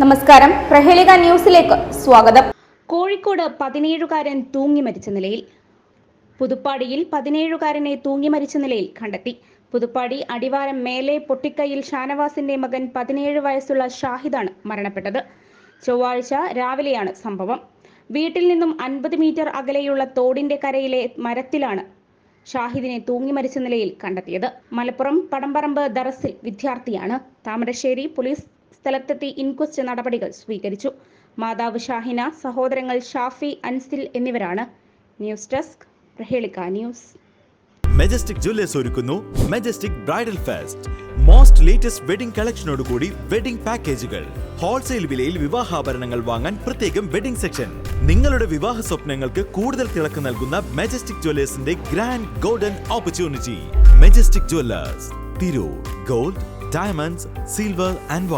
നമസ്കാരം. പ്രഹേളിക ന്യൂസിലേക്ക് സ്വാഗതം. കോഴിക്കോട് പതിനേഴുകാരൻ തൂങ്ങി മരിച്ച നിലയിൽ പുതുപ്പാടിയിൽ പതിനേഴുകാരനെ തൂങ്ങി മരിച്ച നിലയിൽ കണ്ടെത്തി. പുതുപ്പാടി അടിവാരം മേലെ പൊട്ടിക്കൈയിൽ ഷാനവാസിന്റെ മകൻ പതിനേഴ് വയസ്സുള്ള ഷാഹിദാണ് മരണപ്പെട്ടത്. ചൊവ്വാഴ്ച രാവിലെയാണ് സംഭവം. വീട്ടിൽ നിന്നും അൻപത് മീറ്റർ അകലെയുള്ള തോടിന്റെ കരയിലെ മരത്തിലാണ് ഷാഹിദിനെ തൂങ്ങി മരിച്ച നിലയിൽ കണ്ടെത്തിയത്. മലപ്പുറം പടംപറമ്പ് ദറസിൽ വിദ്യാർത്ഥിയാണ്. താമരശ്ശേരി പോലീസ് സ്ഥലത്തെത്തി ഇൻക്വസ്റ്റ് നടപടികൾ സ്വീകരിച്ചു. മാതാവ് ഷാഹിന സഹോദരങ്ങൾ ഷാഫി അൻസിൽ എന്നിവരാണ്. ന്യൂസ് ഡെസ്ക് പ്രഹേളിക്ക ന്യൂസ്. മെജസ്റ്റിക് ജുവല്ലേഴ്സ് ഒരുക്കുന്നു. Majestic bridal fest most latest wedding കളക്ഷനോടുകൂടി wedding പാക്കേജുകൾ ഹോൾസെയിൽ വിലയിൽ വിവാഹാഭരണങ്ങൾ വാങ്ങാൻ പ്രത്യേകം വെഡിംഗ് സെക്ഷൻ നിങ്ങളുടെ വിവാഹ സ്വപ്നങ്ങൾക്ക് കൂടുതൽ തിളക്ക് നൽകുന്ന Majestic ജുവല്ലേഴ്സിന്റെ grand golden opportunity Majestic Jewellers Tirur gold diamonds silver and